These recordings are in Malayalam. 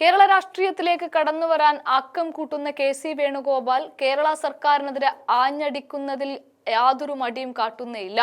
കേരള രാഷ്ട്രീയത്തിലേക്ക് കടന്നു വരാൻ ആക്കം കൂട്ടുന്ന കെ സി വേണുഗോപാൽ കേരള സർക്കാരിനെതിരെ ആഞ്ഞടിക്കുന്നതിൽ യാതൊരു മടിയും കാട്ടുന്നേയില്ല.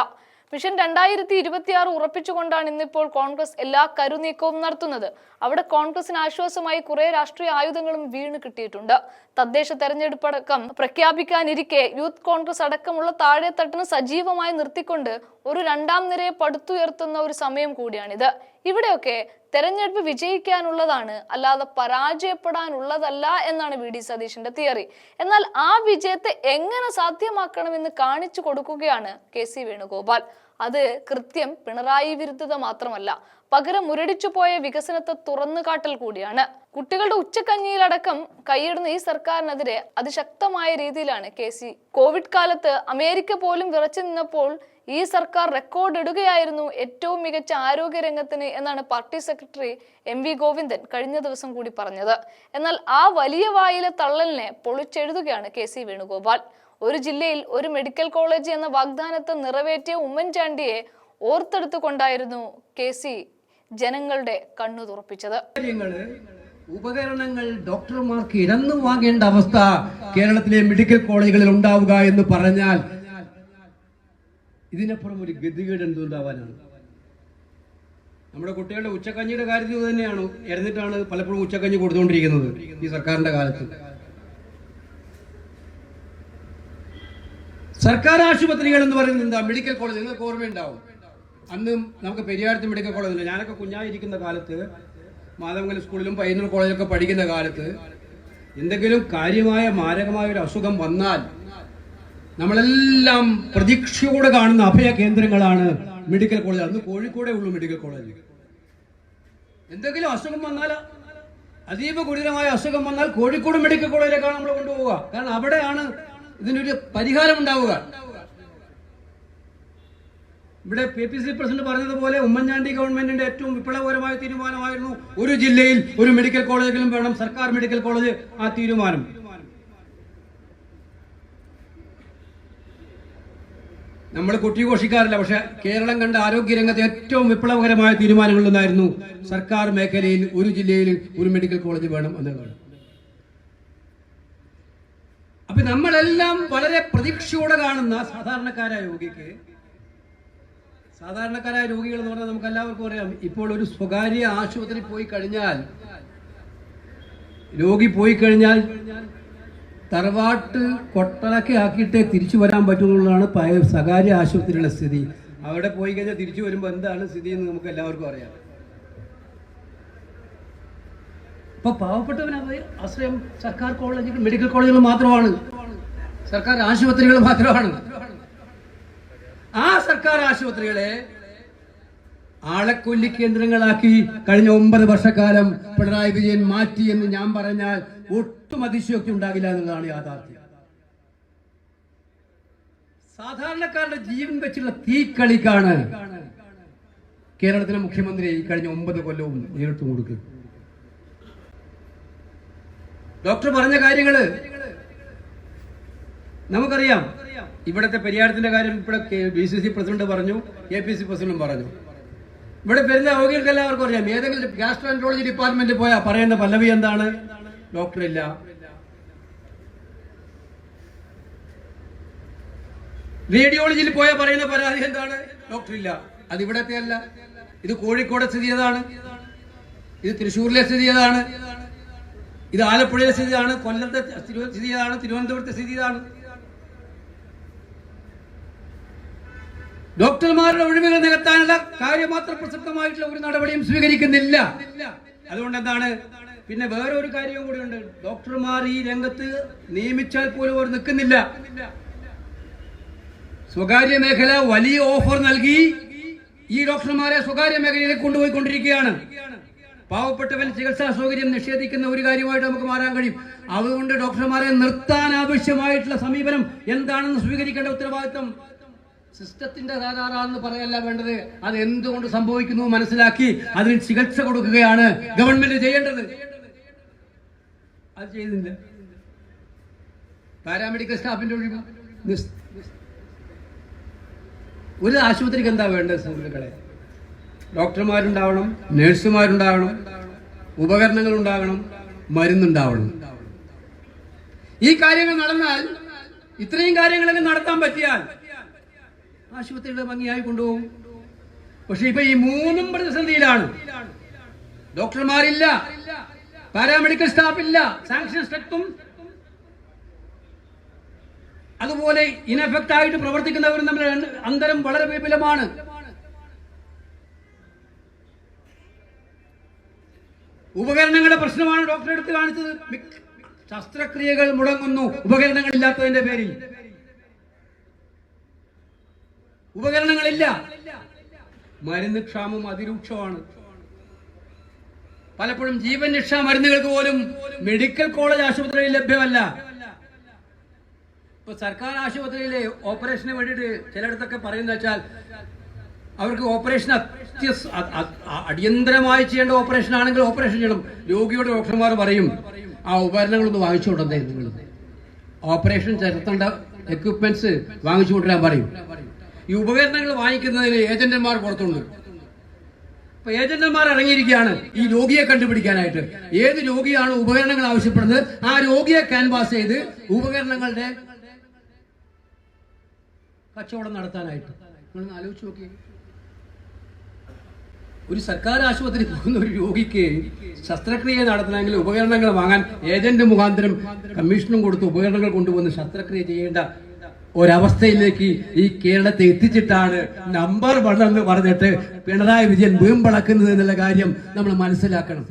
മിഷൻ രണ്ടായിരത്തി ഇരുപത്തിയാറ് ഉറപ്പിച്ചുകൊണ്ടാണ് ഇന്നിപ്പോൾ കോൺഗ്രസ് എല്ലാ കരുനീക്കവും നടത്തുന്നത്. അവിടെ കോൺഗ്രസിന് ആശ്വാസമായി കുറെ രാഷ്ട്രീയ ആയുധങ്ങളും വീണ് കിട്ടിയിട്ടുണ്ട്. തദ്ദേശ തെരഞ്ഞെടുപ്പടക്കം പ്രഖ്യാപിക്കാനിരിക്കെ യൂത്ത് കോൺഗ്രസ് അടക്കമുള്ള താഴെത്തട്ടിന് സജീവമായി നിർത്തിക്കൊണ്ട് ഒരു രണ്ടാം നിരയെ പടുത്തുയർത്തുന്ന ഒരു സമയം കൂടിയാണിത്. ഇവിടെയൊക്കെ തെരഞ്ഞെടുപ്പ് വിജയിക്കാനുള്ളതാണ് അല്ലാതെ പരാജയപ്പെടാനുള്ളതല്ല എന്നാണ് വി. ഡി. സതീഷിന്റെ തിയറി. എന്നാൽ ആ വിജയത്തെ എങ്ങനെ സാധ്യമാക്കണമെന്ന് കാണിച്ചു കൊടുക്കുകയാണ് കെ. സി. വേണുഗോപാൽ. അത് കൃത്യം പിണറായി വിരുദ്ധത മാത്രമല്ല പകരം മുരടിച്ചു പോയ വികസനത്തെ തുറന്നു കാട്ടൽ കൂടിയാണ്. കുട്ടികളുടെ ഉച്ചക്കഞ്ഞിയിലടക്കം കൈയിടുന്ന ഈ സർക്കാരിനെതിരെ അതിശക്തമായ രീതിയിലാണ് കെ സി. കോവിഡ് കാലത്ത് അമേരിക്ക പോലും വിറച്ചു നിന്നപ്പോൾ ഈ സർക്കാർ റെക്കോർഡ് ഇടുകയായിരുന്നു ഏറ്റവും മികച്ച ആരോഗ്യ രംഗത്തിന് എന്നാണ് party secretary M V Govindan കഴിഞ്ഞ ദിവസം കൂടി പറഞ്ഞത്. എന്നാൽ ആ വലിയ വായിലെ തള്ളലിനെ പൊളിച്ചെഴുതുകയാണ് കെ സി വേണുഗോപാൽ. ഒരു ജില്ലയിൽ ഒരു മെഡിക്കൽ കോളേജ് എന്ന വാഗ്ദാനത്തെ നിറവേറ്റിയ ഉമ്മൻചാണ്ടിയെ ഓർത്തെടുത്തുകൊണ്ടായിരുന്നു കെ സി ജനങ്ങളുടെ കണ്ണു തുറപ്പിച്ചത്. ഉപകരണങ്ങൾ ഡോക്ടർമാർക്ക് ഇരന്നു വാങ്ങേണ്ട അവസ്ഥ കേരളത്തിലെ മെഡിക്കൽ കോളേജുകളിൽ ഉണ്ടാവുക എന്ന് പറഞ്ഞാൽ ഇതിനപ്പുറം ഒരു ഗതികേട് എന്തുണ്ടാവാനാണ്? നമ്മുടെ കുട്ടികളുടെ ഉച്ചക്കഞ്ഞിയുടെ കാര്യത്തിൽ തന്നെയാണ് ഇറന്നിട്ടാണ് പലപ്പോഴും ഉച്ചക്കഞ്ഞി കൊടുത്തുകൊണ്ടിരിക്കുന്നത് ഈ സർക്കാരിന്റെ കാലത്ത്. സർക്കാർ ആശുപത്രികൾ എന്ന് പറയുന്നത് എന്താ? Medical college. നിങ്ങൾക്ക് ഓർമ്മയുണ്ടാവും. അന്ന് നമുക്ക് പെരിയാരത്ത് മെഡിക്കൽ കോളേജ് ഉണ്ട്. ഞാനൊക്കെ കുഞ്ഞായിരിക്കുന്ന കാലത്ത് മാധവങ്കൽ സ്കൂളിലും പയ്യന്നൂർ കോളേജിലൊക്കെ പഠിക്കുന്ന കാലത്ത് എന്തെങ്കിലും കാര്യമായ മാരകമായ ഒരു അസുഖം വന്നാൽ നമ്മളെല്ലാം പ്രതീക്ഷയോടെ കാണുന്ന അഭയ കേന്ദ്രങ്ങളാണ് മെഡിക്കൽ കോളേജ്. അന്ന് കോഴിക്കോടേ ഉള്ളൂ മെഡിക്കൽ കോളേജ്. എന്തെങ്കിലും അസുഖം വന്നാൽ അതീവ ഗുരുതരമായ അസുഖം വന്നാൽ കോഴിക്കോട് മെഡിക്കൽ കോളേജിലേക്കാണ് നമ്മൾ കൊണ്ടുപോവുക. കാരണം അവിടെയാണ് ഇതിനൊരു പരിഹാരം ഉണ്ടാവുക. ഇവിടെ പി പി സി പ്രസിഡന്റ് പറഞ്ഞതുപോലെ ഉമ്മൻചാണ്ടി ഗവൺമെന്റിന്റെ ഏറ്റവും വിപ്ലവകരമായ തീരുമാനമായിരുന്നു ഒരു ജില്ലയിൽ ഒരു മെഡിക്കൽ കോളേജിലും വേണം സർക്കാർ മെഡിക്കൽ കോളേജ് ആ തീരുമാനം. നമ്മൾ കൊട്ടിഘോഷിക്കാറില്ല പക്ഷെ കേരളം കണ്ട ആരോഗ്യരംഗത്തെ ഏറ്റവും വിപ്ലവകരമായ തീരുമാനങ്ങളിലൊന്നായിരുന്നു സർക്കാർ മേഖലയിൽ ഒരു ജില്ലയിൽ ഒരു മെഡിക്കൽ കോളേജ് വേണം എന്നുള്ളതാണ് അപ്പൊ നമ്മളെല്ലാം വളരെ പ്രതീക്ഷയോടെ കാണുന്ന സാധാരണക്കാരായ രോഗിക്ക് സാധാരണക്കാരായ രോഗികൾ എന്ന് പറഞ്ഞാൽ നമുക്ക് എല്ലാവർക്കും അറിയാം ഇപ്പോൾ ഒരു സ്വകാര്യ ആശുപത്രി പോയി കഴിഞ്ഞാൽ രോഗി പോയി കഴിഞ്ഞാൽ തറവാട്ട് കൊട്ടലൊക്കെ ആക്കിയിട്ടേ തിരിച്ചു വരാൻ പറ്റുന്നുള്ളതാണ് പഴയ സ്വകാര്യ ആശുപത്രിയുടെ സ്ഥിതി. അവിടെ പോയി കഴിഞ്ഞാൽ തിരിച്ചു വരുമ്പോൾ എന്താണ് സ്ഥിതി എന്ന് നമുക്ക് എല്ലാവർക്കും അറിയാം. ഇപ്പൊ പാവപ്പെട്ടവന് ആശ്രയം സർക്കാർ കോളേജുകൾ മെഡിക്കൽ കോളേജുകൾ മാത്രമാണ്. സർക്കാർ ആശുപത്രികൾ മാത്രമാണ്. ആ സർക്കാർ ആശുപത്രികളെ ആളക്കൊല്ലി കേന്ദ്രങ്ങളാക്കി കഴിഞ്ഞ ഒമ്പത് വർഷക്കാലം പിണറായി വിജയൻ മാറ്റി എന്ന് ഞാൻ പറഞ്ഞാൽ ഒട്ടും അതിശയോക്തി ഉണ്ടാകില്ല എന്നുള്ളതാണ് യാഥാർത്ഥ്യം. സാധാരണക്കാരുടെ ജീവൻ വെച്ചുള്ള തീക്കളിക്കാണ് കേരളത്തിലെ മുഖ്യമന്ത്രി കഴിഞ്ഞ ഒമ്പത് കൊല്ലവും നേരിട്ട് കൊടുക്കുക. ഡോക്ടർ പറഞ്ഞ കാര്യങ്ങൾ നമുക്കറിയാം. ഇവിടത്തെ പരിഹാരത്തിന്റെ കാര്യം ഇവിടെ ബി സി സി പ്രസിഡന്റ് പറഞ്ഞു എ പി സി പ്രസിഡന്റും പറഞ്ഞു. ഇവിടെ വരുന്ന രോഗികൾക്ക് എല്ലാവർക്കും അറിയാം. ഏതെങ്കിലും ഗ്യാസ്ട്രോൻട്രോളജി ഡിപ്പാർട്ട്മെന്റിൽ പോയാൽ പറയുന്ന പല്ലവി എന്താണ്? ഡോക്ടർ ഇല്ല റേഡിയോളജിയിൽ പോയാൽ പറയുന്ന പരാതി എന്താണ്? ഡോക്ടർ ഇല്ല അത് ഇവിടത്തെ അല്ല. ഇത് കോഴിക്കോട് സ്ഥിതി ചെയ്താണ് ഇത് തൃശ്ശൂരിലെ സ്ഥിതി ചെയ്താണ് ഇത് ആലപ്പുഴയിലെ സ്ഥിതി ആണ് കൊല്ലത്തെ സ്ഥിതി ചെയ്താണ് തിരുവനന്തപുരത്തെ സ്ഥിതി ഇതാണ് ഡോക്ടർമാരുടെ ഒഴിവുകൾ നികത്താനുള്ള കാര്യമാത്ര പ്രസക്തമായിട്ടുള്ള ഒരു നടപടിയും സ്വീകരിക്കുന്നില്ല. അതുകൊണ്ട് എന്താണ് പിന്നെ വേറെ ഒരു കാര്യവും കൂടി ഉണ്ട് ഡോക്ടർമാർ ഈ രംഗത്ത് നിയമിച്ചാൽ പോലും അവർ നിൽക്കുന്നില്ല. സ്വകാര്യ മേഖല വലിയ ഓഫർ നൽകി ഈ ഡോക്ടർമാരെ സ്വകാര്യ മേഖലയിലേക്ക് കൊണ്ടുപോയിക്കൊണ്ടിരിക്കുകയാണ്. പാവപ്പെട്ടവൻ ചികിത്സാ സൗകര്യം നിഷേധിക്കുന്ന ഒരു കാര്യമായിട്ട് നമുക്ക് മാറാൻ കഴിയും. അതുകൊണ്ട് ഡോക്ടർമാരെ നിർത്താൻ ആവശ്യമായിട്ടുള്ള സമീപനം എന്താണെന്ന് സ്വീകരിക്കേണ്ട ഉത്തരവാദിത്വം സിസ്റ്റത്തിന്റെ തകരാറാണെന്ന് പറയല്ല വേണ്ടത്. അത് എന്തുകൊണ്ട് സംഭവിക്കുന്നു മനസ്സിലാക്കി അതിന് ചികിത്സ കൊടുക്കുകയാണ് ഗവൺമെന്റ് ചെയ്യേണ്ടത്. അത് ചെയ്യുന്നില്ല പാരാമെഡിക്കൽ സ്റ്റാഫിന്റെ ഒഴിവ്. ഒരു ആശുപത്രിക്ക് എന്താ വേണ്ടത് സുഹൃത്തുക്കളെ? ഡോക്ടർമാരുണ്ടാവണം നേഴ്സുമാരുണ്ടാവണം ഉപകരണങ്ങൾ ഉണ്ടാകണം മരുന്നുണ്ടാവണം. ഈ കാര്യങ്ങൾ നടന്നാൽ ഇത്രയും കാര്യങ്ങളൊക്കെ നടത്താൻ പറ്റിയാൽ ആശുപത്രിയുടെ ഭംഗിയായി കൊണ്ടുപോകും. പക്ഷെ ഇപ്പൊ ഈ മൂന്നും പ്രതിസന്ധിയിലാണ്. ഡോക്ടർമാരില്ല പാരാമെഡിക്കൽ സ്റ്റാഫ് ഇല്ല സാങ്ഷൻ സ്ട്രക്ടും അതുപോലെ ഇനഫക്റ്റ് ആയിട്ട് പ്രവർത്തിക്കുന്നവരും തമ്മിൽ അന്തരം വളരെ വിപുലമാണ്. ഉപകരണങ്ങളുടെ പ്രശ്നമാണ് ഡോക്ടറെ അടുത്ത് കാണിച്ചത്. ശസ്ത്രക്രിയകൾ മുടങ്ങുന്നു. ഉപകരണങ്ങൾ ഇല്ലാത്തതിന്റെ പേരിൽ. ഉപകരണങ്ങളില്ല. മരുന്ന് ക്ഷാമം അതിരൂക്ഷമാണ്. പലപ്പോഴും ജീവൻ രക്ഷാ മരുന്നുകൾക്ക് പോലും മെഡിക്കൽ കോളേജ് ആശുപത്രിയിൽ ലഭ്യമല്ല. ഇപ്പൊ സർക്കാർ ആശുപത്രിയിലെ ഓപ്പറേഷന് വേണ്ടിയിട്ട് ചിലയിടത്തൊക്കെ പറയുന്ന വെച്ചാൽ അവർക്ക് ഓപ്പറേഷൻ അത്യസ് അ- അ- അ- അടിയന്തരമായി ചെയ്യേണ്ട ഓപ്പറേഷൻ ആണെങ്കിൽ ഓപ്പറേഷൻ ചെയ്യണം. രോഗിയുടെ ഡോക്ടർമാർ പറയും ആ ഉപകരണങ്ങളൊന്ന് വാങ്ങിച്ചു കൊണ്ടുവന്നേ നിങ്ങൾ ഓപ്പറേഷൻ ചെലുത്തേണ്ട എക്യുപ്മെന്റ്സ് വാങ്ങിച്ചു കൊണ്ടുവരാൻ പറയും. ഈ ഉപകരണങ്ങൾ വാങ്ങിക്കുന്നതിന് ഏജന്റുമാർ പുറത്തുണ്ട്. അപ്പൊ ഏജന്റുമാർ ഇറങ്ങിയിരിക്കുകയാണ് ഈ രോഗിയെ കണ്ടുപിടിക്കാനായിട്ട്. ഏത് രോഗിയാണ് ഉപകരണങ്ങൾ ആവശ്യപ്പെടുന്നത്? ആ രോഗിയെ ക്യാൻവാസ് ചെയ്ത് ഉപകരണങ്ങളുടെ കച്ചവടം നടത്താനായിട്ട്. ആലോചിച്ച് നോക്കി ഒരു സർക്കാർ ആശുപത്രി പോകുന്ന ഒരു രോഗിക്ക് ശസ്ത്രക്രിയ നടത്തണമെങ്കിൽ ഉപകരണങ്ങൾ വാങ്ങാൻ ഏജന്റ് മുഖാന്തരം കമ്മീഷനും കൊടുത്ത് ഉപകരണങ്ങൾ കൊണ്ടുവന്ന് ശസ്ത്രക്രിയ ചെയ്യേണ്ട ഒരവസ്ഥയിലേക്ക് ഈ കേരളത്തെ എത്തിച്ചിട്ടാണ് നമ്പർ വൺ എന്ന് പറഞ്ഞിട്ട് പിണറായി വിജയൻ വീമ്പളക്കുന്നത് എന്നുള്ള കാര്യം നമ്മൾ മനസ്സിലാക്കണം.